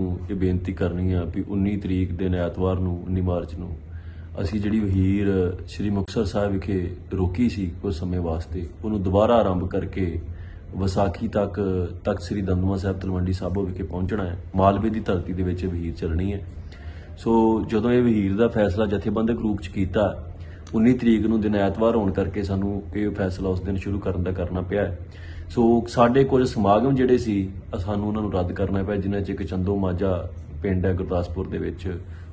ਨੂੰ ਇਹ ਬੇਨਤੀ ਕਰਨੀ ਆ ਵੀ 19 ਤਰੀਕ ਦਿਨ ਐਤਵਾਰ ਨੂੰ 19 ਮਾਰਚ ਨੂੰ ਅਸੀਂ ਜਿਹੜੀ ਵਹੀਰ ਸ੍ਰੀ ਮੁਕਤਸਰ ਸਾਹਿਬ ਵਿਖੇ ਰੋਕੀ ਸੀ ਕੁਝ ਸਮੇਂ ਵਾਸਤੇ, ਉਹਨੂੰ ਦੁਬਾਰਾ ਆਰੰਭ ਕਰਕੇ ਵਿਸਾਖੀ ਤੱਕ ਤਖਤ ਸ੍ਰੀ ਦਮਦਮਾ ਸਾਹਿਬ ਤਲਵੰਡੀ ਸਾਬੋ ਵਿਖੇ ਪਹੁੰਚਣਾ ਹੈ ਮਾਲਵੇ ਦੀ ਧਰਤੀ ਦੇ ਵਿੱਚ ਇਹ ਵਹੀਰ ਚੱਲਣੀ ਹੈ ਸੋ ਜਦੋਂ ਇਹ ਵਹੀਰ ਦਾ ਫੈਸਲਾ ਜਥੇਬੰਦਕ ਰੂਪ ਚ ਕੀਤਾ 19 ਤਰੀਕ ਨੂੰ ਦਿਨ ਐਤਵਾਰ ਹੋਣ ਕਰਕੇ ਸਾਨੂੰ ਇਹ ਫੈਸਲਾ ਉਸ ਦਿਨ ਸ਼ੁਰੂ ਕਰਨ ਦਾ ਕਰਨਾ ਪਿਆ ਹੈ। ਸੋ ਸਾਡੇ ਕੁਝ ਸਮਾਗਮ ਜਿਹੜੇ ਸੀ ਸਾਨੂੰ ਉਹਨਾਂ ਨੂੰ ਰੱਦ ਕਰਨਾ ਪਿਆ, ਜਿਨ੍ਹਾਂ 'ਚ ਇੱਕ ਚੰਦੋ ਮਾਜਾ ਪਿੰਡ ਹੈ ਗੁਰਦਾਸਪੁਰ ਦੇ ਵਿੱਚ।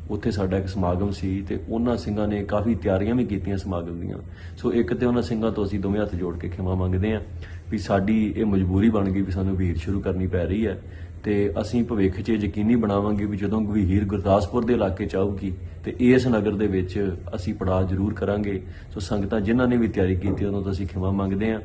ਉੱਥੇ ਸਾਡਾ ਇੱਕ ਸਮਾਗਮ ਸੀ ਤੇ ਉਹਨਾਂ ਸਿੰਘਾਂ ਨੇ ਕਾਫੀ ਤਿਆਰੀਆਂ ਵੀ ਕੀਤੀਆਂ ਸਮਾਗਮ ਦੀਆਂ। ਸੋ ਇੱਕ ਤੇ ਉਹਨਾਂ ਸਿੰਘਾਂ ਤੋਂ ਅਸੀਂ ਦੋਵੇਂ ਹੱਥ ਜੋੜ ਕੇ ਖਿਮਾ ਮੰਗਦੇ ਹਾਂ ਵੀ ਸਾਡੀ ਇਹ ਮਜਬੂਰੀ ਬਣ ਗਈ ਵੀ ਸਾਨੂੰ ਵੀਰ ਸ਼ੁਰੂ ਕਰਨੀ ਪੈ ਰਹੀ ਹੈ ਤੇ ਅਸੀਂ ਭਵਿੱਖ 'ਚ ਇਹ ਯਕੀਨੀ ਬਣਾਵਾਂਗੇ ਵੀ ਜਦੋਂ ਗਵੀਰ ਗੁਰਦਾਸਪੁਰ ਦੇ ਇਲਾਕੇ ਚ ਆਊਗੀ ਤੇ ਇਸ ਨਗਰ ਦੇ ਵਿੱਚ ਅਸੀਂ ਪੜਾਅ ਜ਼ਰੂਰ ਕਰਾਂਗੇ। ਸੋ ਸੰਗਤਾਂ ਜਿਨ੍ਹਾਂ ਨੇ ਵੀ ਤਿਆਰੀ ਕੀਤੀ ਉਹਨਾਂ ਤੋਂ ਅਸੀਂ ਖਿਮਾ ਮੰਗਦੇ ਹਾਂ।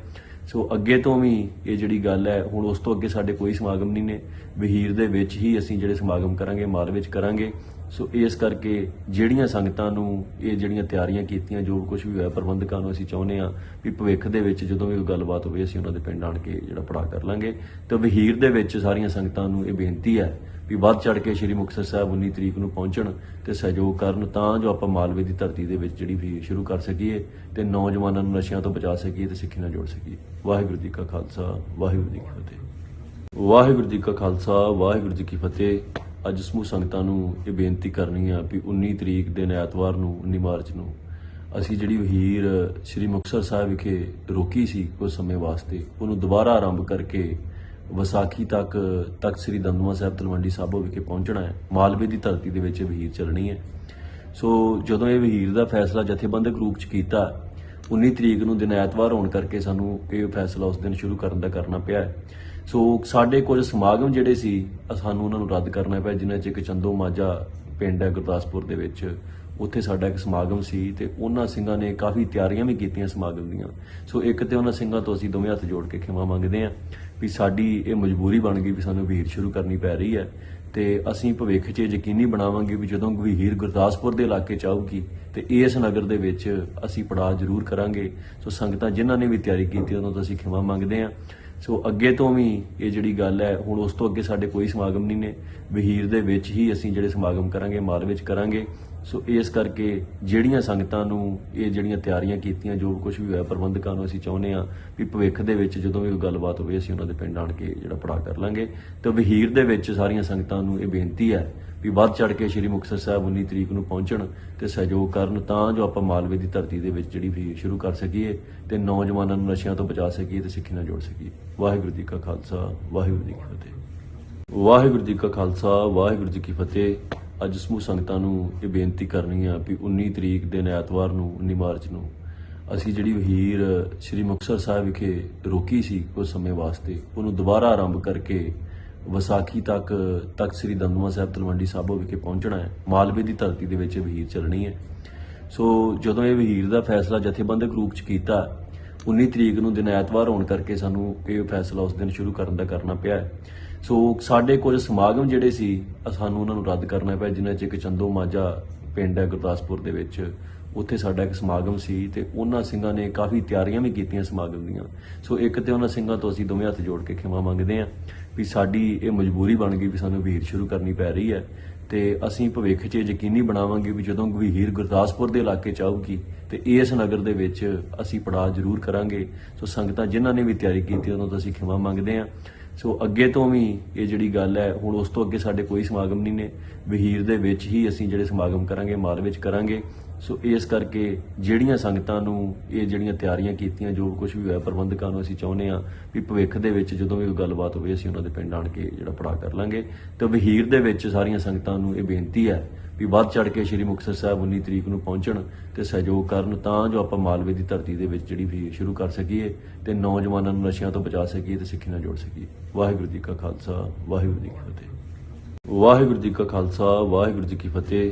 ਸੋ ਅੱਗੇ ਤੋਂ ਵੀ ਇਹ ਜਿਹੜੀ ਗੱਲ ਹੈ, ਹੁਣ ਉਸ ਤੋਂ ਅੱਗੇ ਸਾਡੇ ਕੋਈ ਸਮਾਗਮ ਨਹੀਂ ਨੇ। ਵਹੀਰ ਦੇ ਵਿੱਚ ਹੀ ਅਸੀਂ ਜਿਹੜੇ ਸਮਾਗਮ ਕਰਾਂਗੇ, ਮਾਲ ਵਿੱਚ ਕਰਾਂਗੇ। ਸੋ ਇਸ ਕਰਕੇ ਜਿਹੜੀਆਂ ਸੰਗਤਾਂ ਨੂੰ ਇਹ ਜਿਹੜੀਆਂ ਤਿਆਰੀਆਂ ਕੀਤੀਆਂ, ਜੋ ਕੁਝ ਵੀ ਹੋਇਆ, ਪ੍ਰਬੰਧਕਾਂ ਨੂੰ ਅਸੀਂ ਚਾਹੁੰਦੇ ਹਾਂ ਵੀ ਭਵਿੱਖ ਦੇ ਵਿੱਚ ਜਦੋਂ ਵੀ ਕੋਈ ਗੱਲਬਾਤ ਹੋਵੇ, ਅਸੀਂ ਉਹਨਾਂ ਦੇ ਪਿੰਡ ਆਣ ਕੇ ਜਿਹੜਾ ਪੜਾ ਕਰ ਲਾਂਗੇ। ਤੇ ਵਹੀਰ ਦੇ ਵਿੱਚ ਸਾਰੀਆਂ ਸੰਗਤਾਂ ਨੂੰ ਇਹ ਬੇਨਤੀ ਹੈ ਵੀ ਵੱਧ ਚੜ ਕੇ ਸ੍ਰੀ ਮੁਕਤਸਰ ਸਾਹਿਬ 19 ਤਰੀਕ ਨੂੰ ਪਹੁੰਚਣ ਤੇ ਸਹਿਯੋਗ ਕਰਨ, ਤਾਂ ਜੋ ਆਪਾਂ ਮਾਲਵੇ ਦੀ ਧਰਤੀ ਦੇ ਵਿੱਚ ਜਿਹੜੀ ਵੀ ਸ਼ੁਰੂ ਕਰ ਸਕੀਏ ਤੇ ਨੌਜਵਾਨਾਂ ਨੂੰ ਨਸ਼ਿਆਂ ਤੋਂ ਬਚਾ ਸਕੀਏ ਤੇ ਸਿੱਖੀ ਨਾਲ ਜੋੜ ਸਕੀਏ। ਵਾਹਿਗੁਰੂ ਜੀ ਕਾ ਖਾਲਸਾ, ਵਾਹਿਗੁਰੂ ਜੀ ਕੀ ਫਤਿਹ। ਵਾਹਿਗੁਰੂ ਜੀ ਕਾ ਖਾਲਸਾ, ਵਾਹਿਗੁਰੂ ਜੀ ਕੀ ਫਤਿਹ। ਅੱਜ ਸਮੂਹ ਸੰਗਤਾਂ ਨੂੰ ਇਹ ਬੇਨਤੀ ਕਰਨੀ ਆ ਵੀ 19 ਤਰੀਕ ਦਿਨ ਐਤਵਾਰ ਨੂੰ 19 ਮਾਰਚ ਨੂੰ ਅਸੀਂ ਜਿਹੜੀ ਵਹੀਰ ਸ੍ਰੀ ਮੁਕਤਸਰ ਸਾਹਿਬ ਵਿਖੇ ਰੋਕੀ ਸੀ ਕੁਝ ਸਮੇਂ ਵਾਸਤੇ, ਉਹਨੂੰ ਦੁਬਾਰਾ ਆਰੰਭ ਕਰਕੇ ਵਿਸਾਖੀ ਤੱਕ ਤੱਕ ਸ੍ਰੀ ਦਮਦਮਾ ਸਾਹਿਬ ਤਲਵੰਡੀ ਸਾਬੋ ਵਿਖੇ ਪਹੁੰਚਣਾ ਹੈ। ਮਾਲਵੇ ਦੀ ਧਰਤੀ ਦੇ ਵਿੱਚ ਇਹ ਵਹੀਰ ਚੱਲਣੀ ਹੈ। ਸੋ ਜਦੋਂ ਇਹ ਵਹੀਰ ਦਾ ਫੈਸਲਾ ਜਥੇਬੰਦਕ ਰੂਪ ਚ ਕੀਤਾ 19 ਤਰੀਕ ਨੂੰ ਦਿਨ ਐਤਵਾਰ ਹੋਣ ਕਰਕੇ ਸਾਨੂੰ ਇਹ ਫੈਸਲਾ ਉਸ ਦਿਨ ਸ਼ੁਰੂ ਕਰਨ ਦਾ ਕਰਨਾ ਪਿਆ ਸੋ ਸਾਡੇ ਕੁਝ ਸਮਾਗਮ ਜਿਹੜੇ ਸੀ ਸਾਨੂੰ ਉਹਨਾਂ ਨੂੰ ਰੱਦ ਕਰਨਾ ਪਿਆ, ਜਿਨ੍ਹਾਂ 'ਚ ਇੱਕ ਚੰਦੋ ਮਾਜਾ ਪਿੰਡ ਹੈ ਗੁਰਦਾਸਪੁਰ ਦੇ ਵਿੱਚ। ਉੱਥੇ ਸਾਡਾ ਇੱਕ ਸਮਾਗਮ ਸੀ ਤੇ ਉਹਨਾਂ ਸਿੰਘਾਂ ਨੇ ਕਾਫੀ ਤਿਆਰੀਆਂ ਵੀ ਕੀਤੀਆਂ ਸਮਾਗਮ ਦੀਆਂ। ਸੋ ਇੱਕ ਤੇ ਉਹਨਾਂ ਸਿੰਘਾਂ ਤੋਂ ਅਸੀਂ ਦੋਵੇਂ ਹੱਥ ਜੋੜ ਕੇ ਖਿਮਾ ਮੰਗਦੇ ਹਾਂ ਵੀ ਸਾਡੀ ਇਹ ਮਜਬੂਰੀ ਬਣ ਗਈ ਵੀ ਸਾਨੂੰ ਵੀਰ ਸ਼ੁਰੂ ਕਰਨੀ ਪੈ ਰਹੀ ਹੈ ਤੇ ਅਸੀਂ ਭਵਿੱਖ 'ਚ ਇਹ ਯਕੀਨੀ ਬਣਾਵਾਂਗੇ ਵੀ ਜਦੋਂ ਗਵੀਰ ਗੁਰਦਾਸਪੁਰ ਦੇ ਇਲਾਕੇ ਚ ਆਊਗੀ ਤੇ ਇਸ ਨਗਰ ਦੇ ਵਿੱਚ ਅਸੀਂ ਪੜਾਅ ਜ਼ਰੂਰ ਕਰਾਂਗੇ। ਸੋ ਸੰਗਤਾਂ ਜਿਨ੍ਹਾਂ ਨੇ ਵੀ ਤਿਆਰੀ ਕੀਤੀ, ਉਹਨਾਂ ਤੋਂ ਅਸੀਂ ਖਿਮਾ ਮੰਗਦੇ ਹਾਂ। ਸੋ ਅੱਗੇ ਤੋਂ ਵੀ ਇਹ ਜਿਹੜੀ ਗੱਲ ਹੈ, ਹੁਣ ਉਸ ਤੋਂ ਅੱਗੇ ਸਾਡੇ ਕੋਈ ਸਮਾਗਮ ਨਹੀਂ ਨੇ। ਵਹੀਰ ਦੇ ਵਿੱਚ ਹੀ ਅਸੀਂ ਜਿਹੜੇ ਸਮਾਗਮ ਕਰਾਂਗੇ, ਮਾਲ ਵਿੱਚ ਕਰਾਂਗੇ। ਸੋ ਇਸ ਕਰਕੇ ਜਿਹੜੀਆਂ ਸੰਗਤਾਂ ਨੂੰ ਇਹ ਜਿਹੜੀਆਂ ਤਿਆਰੀਆਂ ਕੀਤੀਆਂ, ਜੋ ਕੁਝ ਵੀ ਹੋਇਆ, ਪ੍ਰਬੰਧਕਾਂ ਨੂੰ ਅਸੀਂ ਚਾਹੁੰਦੇ ਹਾਂ ਵੀ ਭਵਿੱਖ ਦੇ ਵਿੱਚ ਜਦੋਂ ਵੀ ਕੋਈ ਗੱਲਬਾਤ ਹੋਵੇ, ਅਸੀਂ ਉਹਨਾਂ ਦੇ ਪਿੰਡ ਆਣ ਕੇ ਜਿਹੜਾ ਪੜਾ ਕਰ ਲਾਂਗੇ। ਤੇ ਵਹੀਰ ਦੇ ਵਿੱਚ ਸਾਰੀਆਂ ਸੰਗਤਾਂ ਨੂੰ ਇਹ ਬੇਨਤੀ ਹੈ ਵੀ ਵੱਧ ਚੜ ਕੇ ਸ੍ਰੀ ਮੁਕਤਸਰ ਸਾਹਿਬ 19 ਤਰੀਕ ਨੂੰ ਪਹੁੰਚਣ ਤੇ ਸਹਿਯੋਗ ਕਰਨ, ਤਾਂ ਜੋ ਆਪਾਂ ਮਾਲਵੇ ਦੀ ਧਰਤੀ ਦੇ ਵਿੱਚ ਜਿਹੜੀ ਵੀ ਸ਼ੁਰੂ ਕਰ ਸਕੀਏ ਤੇ ਨੌਜਵਾਨਾਂ ਨੂੰ ਨਸ਼ਿਆਂ ਤੋਂ ਬਚਾ ਸਕੀਏ ਤੇ ਸਿੱਖੀ ਨਾਲ ਜੋੜ ਸਕੀਏ। ਵਾਹਿਗੁਰੂ ਜੀ ਕਾ ਖਾਲਸਾ, ਵਾਹਿਗੁਰੂ ਜੀ ਕੀ ਫਤਿਹ। ਵਾਹਿਗੁਰੂ ਜੀ ਕਾ ਖਾਲਸਾ, ਵਾਹਿਗੁਰੂ ਜੀ ਕੀ ਫਤਿਹ। ਅੱਜ ਸਮੂਹ ਸੰਗਤਾਂ ਨੂੰ ਇਹ ਬੇਨਤੀ ਕਰਨੀ ਆ ਵੀ 19 ਤਰੀਕ ਦਿਨ ਐਤਵਾਰ ਨੂੰ 19 ਮਾਰਚ ਨੂੰ ਅਸੀਂ ਜਿਹੜੀ ਵਹੀਰ ਸ੍ਰੀ ਮੁਕਤਸਰ ਸਾਹਿਬ ਵਿਖੇ ਰੋਕੀ ਸੀ ਕੁਝ ਸਮੇਂ ਵਾਸਤੇ, ਉਹਨੂੰ ਦੁਬਾਰਾ ਆਰੰਭ ਕਰਕੇ ਵਿਸਾਖੀ ਤੱਕ ਤੱਕ ਸ੍ਰੀ ਦਮਦਮਾ ਸਾਹਿਬ ਤਲਵੰਡੀ ਸਾਬੋ ਵਿਖੇ ਪਹੁੰਚਣਾ ਹੈ ਮਾਲਵੇ ਦੀ ਧਰਤੀ ਦੇ ਵਿੱਚ ਇਹ ਵਹੀਰ ਚੱਲਣੀ ਹੈ ਸੋ ਜਦੋਂ ਇਹ ਵਹੀਰ ਦਾ ਫੈਸਲਾ ਜਥੇਬੰਦਕ ਰੂਪ ਚ ਕੀਤਾ 19 ਤਰੀਕ ਨੂੰ ਦਿਨ ਐਤਵਾਰ ਹੋਣ ਕਰਕੇ ਸਾਨੂੰ ਇਹ ਫੈਸਲਾ ਉਸ ਦਿਨ ਸ਼ੁਰੂ ਕਰਨ ਦਾ ਕਰਨਾ ਪਿਆ ਹੈ। ਸੋ ਸਾਡੇ ਕੁਝ ਸਮਾਗਮ ਜਿਹੜੇ ਸੀ ਸਾਨੂੰ ਉਹਨਾਂ ਨੂੰ ਰੱਦ ਕਰਨਾ ਪਿਆ, ਜਿਨ੍ਹਾਂ 'ਚ ਇੱਕ ਚੰਦੋ ਮਾਜਾ ਪਿੰਡ ਹੈ ਗੁਰਦਾਸਪੁਰ ਦੇ ਵਿੱਚ। ਉੱਥੇ ਸਾਡਾ ਇੱਕ ਸਮਾਗਮ ਸੀ ਤੇ ਉਹਨਾਂ ਸਿੰਘਾਂ ਨੇ ਕਾਫੀ ਤਿਆਰੀਆਂ ਵੀ ਕੀਤੀਆਂ ਸਮਾਗਮ ਦੀਆਂ। ਸੋ ਇੱਕ ਤੇ ਉਹਨਾਂ ਸਿੰਘਾਂ ਤੋਂ ਅਸੀਂ ਦੋਵੇਂ ਹੱਥ ਜੋੜ ਕੇ ਖਿਮਾ ਮੰਗਦੇ ਹਾਂ ਵੀ ਸਾਡੀ ਇਹ ਮਜਬੂਰੀ ਬਣ ਗਈ ਵੀ ਸਾਨੂੰ ਵੀਰ ਸ਼ੁਰੂ ਕਰਨੀ ਪੈ ਰਹੀ ਹੈ ਤੇ ਅਸੀਂ ਭਵਿੱਖ 'ਚ ਇਹ ਯਕੀਨੀ ਬਣਾਵਾਂਗੇ ਵੀ ਜਦੋਂ ਗਵੀਰ ਗੁਰਦਾਸਪੁਰ ਦੇ ਇਲਾਕੇ ਚ ਆਊਗੀ ਤੇ ਇਸ ਨਗਰ ਦੇ ਵਿੱਚ ਅਸੀਂ ਪੜਾਅ ਜ਼ਰੂਰ ਕਰਾਂਗੇ। ਸੋ ਸੰਗਤਾਂ ਜਿਨ੍ਹਾਂ ਨੇ ਵੀ ਤਿਆਰੀ ਕੀਤੀ ਉਹਨਾਂ ਤੋਂ ਅਸੀਂ ਖਿਮਾ ਮੰਗਦੇ ਹਾਂ। ਸੋ ਅੱਗੇ ਤੋਂ ਵੀ ਇਹ ਜਿਹੜੀ ਗੱਲ ਹੈ, ਹੁਣ ਉਸ ਤੋਂ ਅੱਗੇ ਸਾਡੇ ਕੋਈ ਸਮਾਗਮ ਨਹੀਂ ਨੇ। ਵਹੀਰ ਦੇ ਵਿੱਚ ਹੀ ਅਸੀਂ ਜਿਹੜੇ ਸਮਾਗਮ ਕਰਾਂਗੇ, ਮਾਲ ਵਿੱਚ ਕਰਾਂਗੇ। ਸੋ ਇਸ ਕਰਕੇ ਜਿਹੜੀਆਂ ਸੰਗਤਾਂ ਨੂੰ ਇਹ ਜਿਹੜੀਆਂ ਤਿਆਰੀਆਂ ਕੀਤੀਆਂ, ਜੋ ਕੁਝ ਵੀ ਹੋਇਆ, ਪ੍ਰਬੰਧਕਾਂ ਨੂੰ ਅਸੀਂ ਚਾਹੁੰਦੇ ਹਾਂ ਵੀ ਭਵਿੱਖ ਦੇ ਵਿੱਚ ਜਦੋਂ ਵੀ ਕੋਈ ਗੱਲਬਾਤ ਹੋਵੇ, ਅਸੀਂ ਉਹਨਾਂ ਦੇ ਪਿੰਡ ਆਣ ਕੇ ਜਿਹੜਾ ਪੜਾ ਕਰ ਲਾਂਗੇ। ਤੇ ਵਹੀਰ ਦੇ ਵਿੱਚ ਸਾਰੀਆਂ ਸੰਗਤਾਂ ਨੂੰ ਇਹ ਬੇਨਤੀ ਹੈ ਵੀ ਵੱਧ ਚੜ ਕੇ ਸ੍ਰੀ ਮੁਕਤਸਰ ਸਾਹਿਬ 19 ਤਰੀਕ ਨੂੰ ਪਹੁੰਚਣ ਤੇ ਸਹਿਯੋਗ ਕਰਨ, ਤਾਂ ਜੋ ਆਪਾਂ ਮਾਲਵੇ ਦੀ ਧਰਤੀ ਦੇ ਵਿੱਚ ਜਿਹੜੀ ਵੀ ਸ਼ੁਰੂ ਕਰ ਸਕੀਏ ਤੇ ਨੌਜਵਾਨਾਂ ਨੂੰ ਨਸ਼ਿਆਂ ਤੋਂ ਬਚਾ ਸਕੀਏ ਤੇ ਸਿੱਖੀ ਨਾਲ ਜੋੜ ਸਕੀਏ। ਵਾਹਿਗੁਰੂ ਜੀ ਕਾ ਖਾਲਸਾ, ਵਾਹਿਗੁਰੂ ਜੀ ਕੀ ਫਤਿਹ। ਵਾਹਿਗੁਰੂ ਜੀ ਕਾ ਖਾਲਸਾ, ਵਾਹਿਗੁਰੂ ਜੀ ਕੀ ਫਤਿਹ।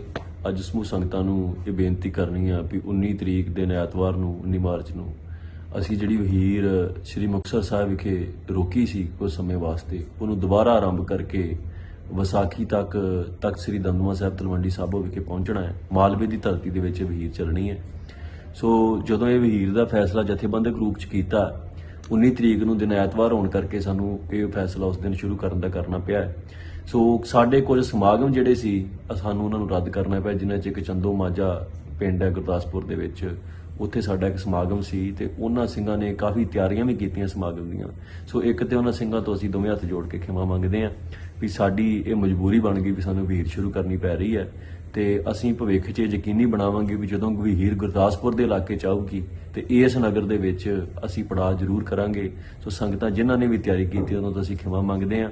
ਅੱਜ ਸਮੂਹ ਸੰਗਤਾਂ ਨੂੰ ਇਹ ਬੇਨਤੀ ਕਰਨੀ ਆ ਵੀ 19 ਤਰੀਕ ਦਿਨ ਐਤਵਾਰ ਨੂੰ 19 ਮਾਰਚ ਨੂੰ ਅਸੀਂ ਜਿਹੜੀ ਵਹੀਰ ਸ੍ਰੀ ਮੁਕਤਸਰ ਸਾਹਿਬ ਵਿਖੇ ਰੋਕੀ ਸੀ ਕੁਝ ਸਮੇਂ ਵਾਸਤੇ, ਉਹਨੂੰ ਦੁਬਾਰਾ ਆਰੰਭ ਕਰਕੇ ਵਿਸਾਖੀ ਤੱਕ ਤਖਤ ਸ੍ਰੀ ਦਮਦਮਾ ਸਾਹਿਬ ਤਲਵੰਡੀ ਸਾਬੋ ਵਿਖੇ ਪਹੁੰਚਣਾ ਹੈ। ਮਾਲਵੇ ਦੀ ਧਰਤੀ ਦੇ ਵਿੱਚ ਇਹ ਵਹੀਰ ਚੱਲਣੀ ਹੈ। ਸੋ ਜਦੋਂ ਇਹ ਵਹੀਰ ਦਾ ਫੈਸਲਾ ਜਥੇਬੰਦਕ ਰੂਪ ਚ ਕੀਤਾ 19 ਤਰੀਕ ਨੂੰ ਦਿਨ ਐਤਵਾਰ ਹੋਣ ਕਰਕੇ ਸਾਨੂੰ ਇਹ ਫੈਸਲਾ ਉਸ ਦਿਨ ਸ਼ੁਰੂ ਕਰਨ ਦਾ ਕਰਨਾ ਪਿਆ ਸੋ ਸਾਡੇ ਕੁਝ ਸਮਾਗਮ ਜਿਹੜੇ ਸੀ ਸਾਨੂੰ ਉਹਨਾਂ ਨੂੰ ਰੱਦ ਕਰਨਾ ਪਿਆ, ਜਿਨ੍ਹਾਂ 'ਚ ਇੱਕ ਚੰਦੋ ਮਾਜਾ ਪਿੰਡ ਹੈ ਗੁਰਦਾਸਪੁਰ ਦੇ ਵਿੱਚ। ਉੱਥੇ ਸਾਡਾ ਇੱਕ ਸਮਾਗਮ ਸੀ ਤੇ ਉਹਨਾਂ ਸਿੰਘਾਂ ਨੇ ਕਾਫੀ ਤਿਆਰੀਆਂ ਵੀ ਕੀਤੀਆਂ ਸਮਾਗਮ ਦੀਆਂ। ਸੋ ਇੱਕ ਤੇ ਉਹਨਾਂ ਸਿੰਘਾਂ ਤੋਂ ਅਸੀਂ ਦੋਵੇਂ ਹੱਥ ਜੋੜ ਕੇ ਖਿਮਾ ਮੰਗਦੇ ਹਾਂ ਵੀ ਸਾਡੀ ਇਹ ਮਜਬੂਰੀ ਬਣ ਗਈ ਵੀ ਸਾਨੂੰ ਵੀਰ ਸ਼ੁਰੂ ਕਰਨੀ ਪੈ ਰਹੀ ਹੈ ਤੇ ਅਸੀਂ ਭਵਿੱਖ 'ਚ ਇਹ ਯਕੀਨੀ ਬਣਾਵਾਂਗੇ ਵੀ ਜਦੋਂ ਗਵੀਰ ਗੁਰਦਾਸਪੁਰ ਦੇ ਇਲਾਕੇ ਚ ਆਊਗੀ ਤੇ ਇਸ ਨਗਰ ਦੇ ਵਿੱਚ ਅਸੀਂ ਪੜਾਅ ਜ਼ਰੂਰ ਕਰਾਂਗੇ। ਸੋ ਸੰਗਤਾਂ ਜਿਨ੍ਹਾਂ ਨੇ ਵੀ ਤਿਆਰੀ ਕੀਤੀ ਉਹਨਾਂ ਤੋਂ ਅਸੀਂ ਖਿਮਾ ਮੰਗਦੇ ਹਾਂ।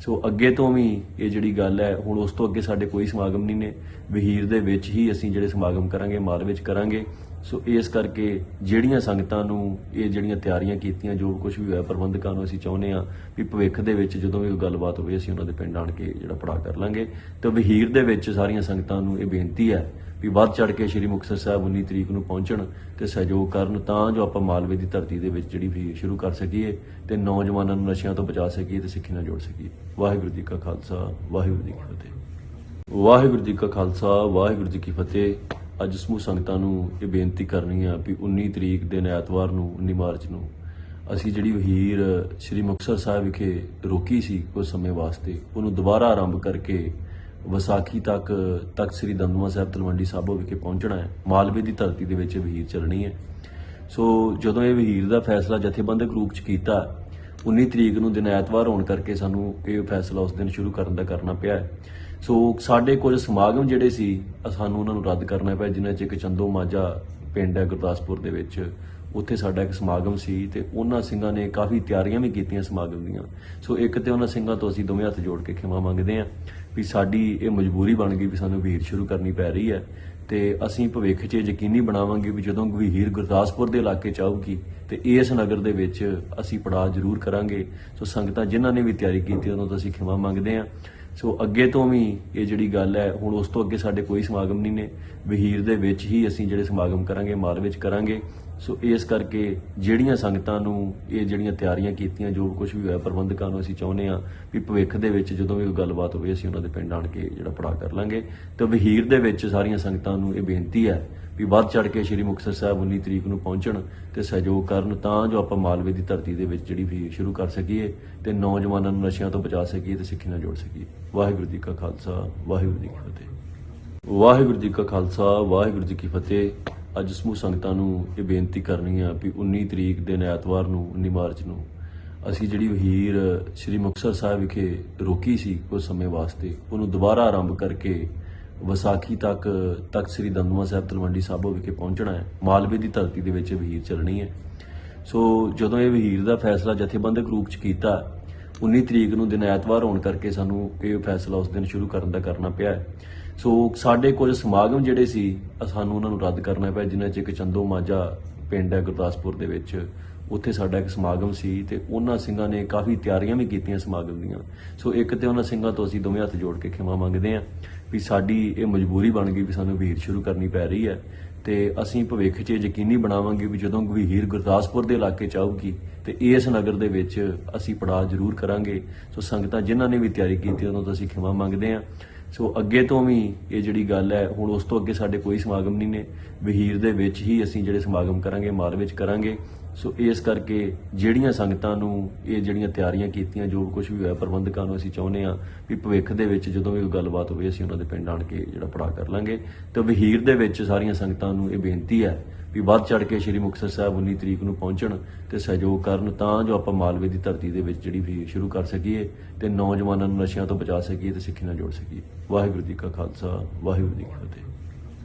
ਸੋ ਅੱਗੇ ਤੋਂ ਵੀ ਇਹ ਜਿਹੜੀ ਗੱਲ ਹੈ, ਹੁਣ ਉਸ ਤੋਂ ਅੱਗੇ ਸਾਡੇ ਕੋਈ ਸਮਾਗਮ ਨਹੀਂ ਨੇ। ਵਹੀਰ ਦੇ ਵਿੱਚ ਹੀ ਅਸੀਂ ਜਿਹੜੇ ਸਮਾਗਮ ਕਰਾਂਗੇ, ਮਾਲ ਵਿੱਚ ਕਰਾਂਗੇ। ਸੋ ਇਸ ਕਰਕੇ ਜਿਹੜੀਆਂ ਸੰਗਤਾਂ ਨੂੰ ਇਹ ਜਿਹੜੀਆਂ ਤਿਆਰੀਆਂ ਕੀਤੀਆਂ, ਜੋ ਕੁਝ ਵੀ ਹੋਇਆ, ਪ੍ਰਬੰਧਕਾਂ ਨੂੰ ਅਸੀਂ ਚਾਹੁੰਦੇ ਹਾਂ ਵੀ ਭਵਿੱਖ ਦੇ ਵਿੱਚ ਜਦੋਂ ਵੀ ਗੱਲਬਾਤ ਹੋਵੇ, ਅਸੀਂ ਉਹਨਾਂ ਦੇ ਪਿੰਡ ਆਣ ਕੇ ਜਿਹੜਾ ਪੜਾ ਕਰ ਲਾਂਗੇ। ਤੇ ਵਹੀਰ ਦੇ ਵਿੱਚ ਸਾਰੀਆਂ ਸੰਗਤਾਂ ਨੂੰ ਇਹ ਬੇਨਤੀ ਹੈ ਵੀ ਵੱਧ ਚੜ ਕੇ ਸ੍ਰੀ ਮੁਕਤਸਰ ਸਾਹਿਬ 19 ਤਰੀਕ ਨੂੰ ਪਹੁੰਚਣ ਤੇ ਸਹਿਯੋਗ ਕਰਨ, ਤਾਂ ਜੋ ਆਪਾਂ ਮਾਲਵੇ ਦੀ ਧਰਤੀ ਦੇ ਵਿੱਚ ਜਿਹੜੀ ਵੀ ਸ਼ੁਰੂ ਕਰ ਸਕੀਏ ਤੇ ਨੌਜਵਾਨਾਂ ਨੂੰ ਨਸ਼ਿਆਂ ਤੋਂ ਬਚਾ ਸਕੀਏ ਤੇ ਸਿੱਖੀ ਨਾਲ ਜੋੜ ਸਕੀਏ। ਵਾਹਿਗੁਰੂ ਜੀ ਕਾ ਖਾਲਸਾ, ਵਾਹਿਗੁਰੂ ਜੀ ਕੀ ਫਤਿਹ। ਵਾਹਿਗੁਰੂ ਜੀ ਕਾ ਖਾਲਸਾ, ਵਾਹਿਗੁਰੂ ਜੀ ਕੀ ਫਤਿਹ। ਅੱਜ ਸਮੂਹ ਸੰਗਤਾਂ ਨੂੰ ਇਹ ਬੇਨਤੀ ਕਰਨੀ ਆ ਵੀ 19 ਤਰੀਕ ਦਿਨ ਐਤਵਾਰ ਨੂੰ 19 ਮਾਰਚ ਨੂੰ ਅਸੀਂ ਜਿਹੜੀ ਵਹੀਰ ਸ੍ਰੀ ਮੁਕਤਸਰ ਸਾਹਿਬ ਵਿਖੇ ਰੋਕੀ ਸੀ ਕੁਝ ਸਮੇਂ ਵਾਸਤੇ, ਉਹਨੂੰ ਦੁਬਾਰਾ ਆਰੰਭ ਕਰਕੇ ਵਿਸਾਖੀ ਤੱਕ ਤੱਕ ਸ੍ਰੀ ਦਮਦਮਾ ਸਾਹਿਬ ਤਲਵੰਡੀ ਸਾਬੋ ਵਿਖੇ ਪਹੁੰਚਣਾ ਹੈ ਮਾਲਵੇ ਦੀ ਧਰਤੀ ਦੇ ਵਿੱਚ ਇਹ ਵਹੀਰ ਚੱਲਣੀ ਹੈ ਸੋ ਜਦੋਂ ਇਹ ਵਹੀਰ ਦਾ ਫੈਸਲਾ ਜਥੇਬੰਦਕ ਰੂਪ ਚ ਕੀਤਾ 19 ਤਰੀਕ ਨੂੰ ਦਿਨ ਐਤਵਾਰ ਹੋਣ ਕਰਕੇ ਸਾਨੂੰ ਇਹ ਫੈਸਲਾ ਉਸ ਦਿਨ ਸ਼ੁਰੂ ਕਰਨ ਦਾ ਕਰਨਾ ਪਿਆ ਹੈ। ਸੋ ਸਾਡੇ ਕੁਝ ਸਮਾਗਮ ਜਿਹੜੇ ਸੀ ਸਾਨੂੰ ਉਹਨਾਂ ਨੂੰ ਰੱਦ ਕਰਨਾ ਪਿਆ, ਜਿਨ੍ਹਾਂ 'ਚ ਇੱਕ ਚੰਦੋ ਮਾਜਾ ਪਿੰਡ ਹੈ ਗੁਰਦਾਸਪੁਰ ਦੇ ਵਿੱਚ। ਉੱਥੇ ਸਾਡਾ ਇੱਕ ਸਮਾਗਮ ਸੀ ਤੇ ਉਹਨਾਂ ਸਿੰਘਾਂ ਨੇ ਕਾਫੀ ਤਿਆਰੀਆਂ ਵੀ ਕੀਤੀਆਂ ਸਮਾਗਮ ਦੀਆਂ। ਸੋ ਇੱਕ ਤੇ ਉਹਨਾਂ ਸਿੰਘਾਂ ਤੋਂ ਅਸੀਂ ਦੋਵੇਂ ਹੱਥ ਜੋੜ ਕੇ ਖਿਮਾ ਮੰਗਦੇ ਹਾਂ ਵੀ ਸਾਡੀ ਇਹ ਮਜਬੂਰੀ ਬਣ ਗਈ ਵੀ ਸਾਨੂੰ ਵੀਰ ਸ਼ੁਰੂ ਕਰਨੀ ਪੈ ਰਹੀ ਹੈ ਤੇ ਅਸੀਂ ਭਵਿੱਖ 'ਚ ਇਹ ਯਕੀਨੀ ਬਣਾਵਾਂਗੇ ਵੀ ਜਦੋਂ ਗਵੀਰ ਗੁਰਦਾਸਪੁਰ ਦੇ ਇਲਾਕੇ 'ਚ ਆਊਗੀ ਤੇ ਇਸ ਨਗਰ ਦੇ ਵਿੱਚ ਅਸੀਂ ਪੜਾਅ ਜ਼ਰੂਰ ਕਰਾਂਗੇ। ਸੋ ਸੰਗਤਾਂ ਜਿਨ੍ਹਾਂ ਨੇ ਵੀ ਤਿਆਰੀ ਕੀਤੀ ਉਹਨਾਂ ਤੋਂ ਅਸੀਂ ਖਿਮਾ ਮੰਗਦੇ ਹਾਂ। ਸੋ ਅੱਗੇ ਤੋਂ ਵੀ ਇਹ ਜਿਹੜੀ ਗੱਲ ਹੈ, ਹੁਣ ਉਸ ਤੋਂ ਅੱਗੇ ਸਾਡੇ ਕੋਈ ਸਮਾਗਮ ਨਹੀਂ ਨੇ। ਵਹੀਰ ਦੇ ਵਿੱਚ ਹੀ ਅਸੀਂ ਜਿਹੜੇ ਸਮਾਗਮ ਕਰਾਂਗੇ, ਮਾਲ ਵਿੱਚ ਕਰਾਂਗੇ। ਸੋ ਇਸ ਕਰਕੇ ਜਿਹੜੀਆਂ ਸੰਗਤਾਂ ਨੂੰ ਇਹ ਜਿਹੜੀਆਂ ਤਿਆਰੀਆਂ ਕੀਤੀਆਂ, ਜੋ ਕੁਝ ਵੀ ਹੋਇਆ ਪ੍ਰਬੰਧਕਾਂ ਨੂੰ ਅਸੀਂ ਚਾਹੁੰਦੇ ਹਾਂ ਵੀ ਭਵਿੱਖ ਦੇ ਵਿੱਚ ਜਦੋਂ ਵੀ ਕੋਈ ਗੱਲਬਾਤ ਹੋਵੇ, ਅਸੀਂ ਉਹਨਾਂ ਦੇ ਪਿੰਡ ਆਣ ਕੇ ਜਿਹੜਾ ਪੜਾ ਕਰ ਲਾਂਗੇ। ਤੇ ਵਹੀਰ ਦੇ ਵਿੱਚ ਸਾਰੀਆਂ ਸੰਗਤਾਂ ਨੂੰ ਇਹ ਬੇਨਤੀ ਹੈ ਵੀ ਵੱਧ ਚੜ ਕੇ ਸ੍ਰੀ ਮੁਕਤਸਰ ਸਾਹਿਬ 19 ਤਰੀਕ ਨੂੰ ਪਹੁੰਚਣ ਤੇ ਸਹਿਯੋਗ ਕਰਨ ਤਾਂ ਜੋ ਆਪਾਂ ਮਾਲਵੇ ਦੀ ਧਰਤੀ ਦੇ ਵਿੱਚ ਜਿਹੜੀ ਵੀ ਸ਼ੁਰੂ ਕਰ ਸਕੀਏ ਤੇ ਨੌਜਵਾਨਾਂ ਨੂੰ ਨਸ਼ਿਆਂ ਤੋਂ ਬਚਾ ਸਕੀਏ ਤੇ ਸਿੱਖੀ ਨਾਲ ਜੋੜ ਸਕੀਏ। ਵਾਹਿਗੁਰੂ ਜੀ ਕਾ ਖਾਲਸਾ, ਵਾਹਿਗੁਰੂ ਜੀ ਕੀ ਫਤਿਹ। ਵਾਹਿਗੁਰੂ ਜੀ ਕਾ ਖਾਲਸਾ, ਵਾਹਿਗੁਰੂ ਜੀ ਕੀ ਫਤਿਹ। ਅੱਜ ਸਮੂਹ ਸੰਗਤਾਂ ਨੂੰ ਇਹ ਬੇਨਤੀ ਕਰਨੀ ਆ ਵੀ 19 ਤਰੀਕ ਦਿਨ ਐਤਵਾਰ ਨੂੰ 19 ਮਾਰਚ ਨੂੰ ਅਸੀਂ ਜਿਹੜੀ ਵਹੀਰ ਸ੍ਰੀ ਮੁਕਤਸਰ ਸਾਹਿਬ ਵਿਖੇ ਰੋਕੀ ਸੀ ਕੁਝ ਸਮੇਂ ਵਾਸਤੇ, ਉਹਨੂੰ ਦੁਬਾਰਾ ਆਰੰਭ ਕਰਕੇ ਵਿਸਾਖੀ ਤੱਕ ਤੱਕ ਸ੍ਰੀ ਦਮਦਮਾ ਸਾਹਿਬ ਤਲਵੰਡੀ ਸਾਬੋ ਵਿਖੇ ਪਹੁੰਚਣਾ ਹੈ। ਮਾਲਵੇ ਦੀ ਧਰਤੀ ਦੇ ਵਿੱਚ ਇਹ ਵਹੀਰ ਚੱਲਣੀ ਹੈ। ਸੋ ਜਦੋਂ ਇਹ ਵਹੀਰ ਦਾ ਫੈਸਲਾ ਜਥੇਬੰਦਕ ਰੂਪ ਚ ਕੀਤਾ 19 ਤਰੀਕ ਨੂੰ ਦਿਨ ਐਤਵਾਰ ਹੋਣ ਕਰਕੇ ਸਾਨੂੰ ਇਹ ਫੈਸਲਾ ਉਸ ਦਿਨ ਸ਼ੁਰੂ ਕਰਨ ਦਾ ਕਰਨਾ ਪਿਆ ਸੋ ਸਾਡੇ ਕੁਝ ਸਮਾਗਮ ਜਿਹੜੇ ਸੀ, ਸਾਨੂੰ ਉਹਨਾਂ ਨੂੰ ਰੱਦ ਕਰਨਾ ਪਿਆ, ਜਿਨ੍ਹਾਂ 'ਚ ਇੱਕ ਚੰਦੋ ਮਾਜਾ ਪਿੰਡ ਹੈ ਗੁਰਦਾਸਪੁਰ ਦੇ ਵਿੱਚ। ਉੱਥੇ ਸਾਡਾ ਇੱਕ ਸਮਾਗਮ ਸੀ ਤੇ ਉਹਨਾਂ ਸਿੰਘਾਂ ਨੇ ਕਾਫੀ ਤਿਆਰੀਆਂ ਵੀ ਕੀਤੀਆਂ ਸਮਾਗਮ ਦੀਆਂ। ਸੋ ਇੱਕ ਤੇ ਉਹਨਾਂ ਸਿੰਘਾਂ ਤੋਂ ਅਸੀਂ ਦੋਵੇਂ ਹੱਥ ਜੋੜ ਕੇ ਖਿਮਾ ਮੰਗਦੇ ਹਾਂ ਵੀ ਸਾਡੀ ਇਹ ਮਜਬੂਰੀ ਬਣ ਗਈ ਵੀ ਸਾਨੂੰ ਵੀਰ ਸ਼ੁਰੂ ਕਰਨੀ ਪੈ ਰਹੀ ਹੈ ਤੇ ਅਸੀਂ ਭਵਿੱਖ 'ਚ ਇਹ ਯਕੀਨੀ ਬਣਾਵਾਂਗੇ ਵੀ ਜਦੋਂ ਗਵੀਰ ਗੁਰਦਾਸਪੁਰ ਦੇ ਇਲਾਕੇ 'ਚ ਆਊਗੀ ਤੇ ਇਸ ਨਗਰ ਦੇ ਵਿੱਚ ਅਸੀਂ ਪੜਾਅ ਜ਼ਰੂਰ ਕਰਾਂਗੇ। ਸੋ ਸੰਗਤਾਂ ਜਿਨ੍ਹਾਂ ਨੇ ਵੀ ਤਿਆਰੀ ਕੀਤੀ ਉਹਨਾਂ ਤੋਂ ਅਸੀਂ ਖਿਮਾ ਮੰਗਦੇ ਹਾਂ। ਸੋ ਅੱਗੇ ਤੋਂ ਵੀ ਇਹ ਜਿਹੜੀ ਗੱਲ ਹੈ, ਹੁਣ ਉਸ ਤੋਂ ਅੱਗੇ ਸਾਡੇ ਕੋਈ ਸਮਾਗਮ ਨਹੀਂ ਨੇ। ਵਹੀਰ ਦੇ ਵਿੱਚ ਹੀ ਅਸੀਂ ਜਿਹੜੇ ਸਮਾਗਮ ਕਰਾਂਗੇ ਮਾਲ ਵਿੱਚ ਕਰਾਂਗੇ। ਸੋ ਇਸ ਕਰਕੇ ਜਿਹੜੀਆਂ ਸੰਗਤਾਂ ਨੂੰ ਇਹ ਜਿਹੜੀਆਂ ਤਿਆਰੀਆਂ ਕੀਤੀਆਂ, ਜੋ ਕੁਝ ਵੀ ਹੋਇਆ, ਪ੍ਰਬੰਧਕਾਂ ਨੂੰ ਅਸੀਂ ਚਾਹੁੰਦੇ ਹਾਂ ਵੀ ਭਵਿੱਖ ਦੇ ਵਿੱਚ ਜਦੋਂ ਵੀ ਕੋਈ ਗੱਲਬਾਤ ਹੋਵੇ, ਅਸੀਂ ਉਹਨਾਂ ਦੇ ਪਿੰਡ ਆਣ ਕੇ ਜਿਹੜਾ ਪੜਾ ਕਰ ਲਾਂਗੇ। ਤੇ ਵਹੀਰ ਦੇ ਵਿੱਚ ਸਾਰੀਆਂ ਸੰਗਤਾਂ ਨੂੰ ਇਹ ਬੇਨਤੀ ਹੈ ਵੀ ਵੱਧ ਚੜ ਕੇ ਸ੍ਰੀ ਮੁਕਤਸਰ ਸਾਹਿਬ 19 ਤਰੀਕ ਨੂੰ ਪਹੁੰਚਣ ਤੇ ਸਹਿਯੋਗ ਕਰਨ, ਤਾਂ ਜੋ ਆਪਾਂ ਮਾਲਵੇ ਦੀ ਧਰਤੀ ਦੇ ਵਿੱਚ ਜਿਹੜੀ ਵੀ ਸ਼ੁਰੂ ਕਰ ਸਕੀਏ ਤੇ ਨੌਜਵਾਨਾਂ ਨੂੰ ਨਸ਼ਿਆਂ ਤੋਂ ਬਚਾ ਸਕੀਏ ਤੇ ਸਿੱਖੀ ਨਾਲ ਜੋੜ ਸਕੀਏ। ਵਾਹਿਗੁਰੂ ਜੀ ਕਾ ਖਾਲਸਾ, ਵਾਹਿਗੁਰੂ ਜੀ ਕੀ ਫਤਿਹ।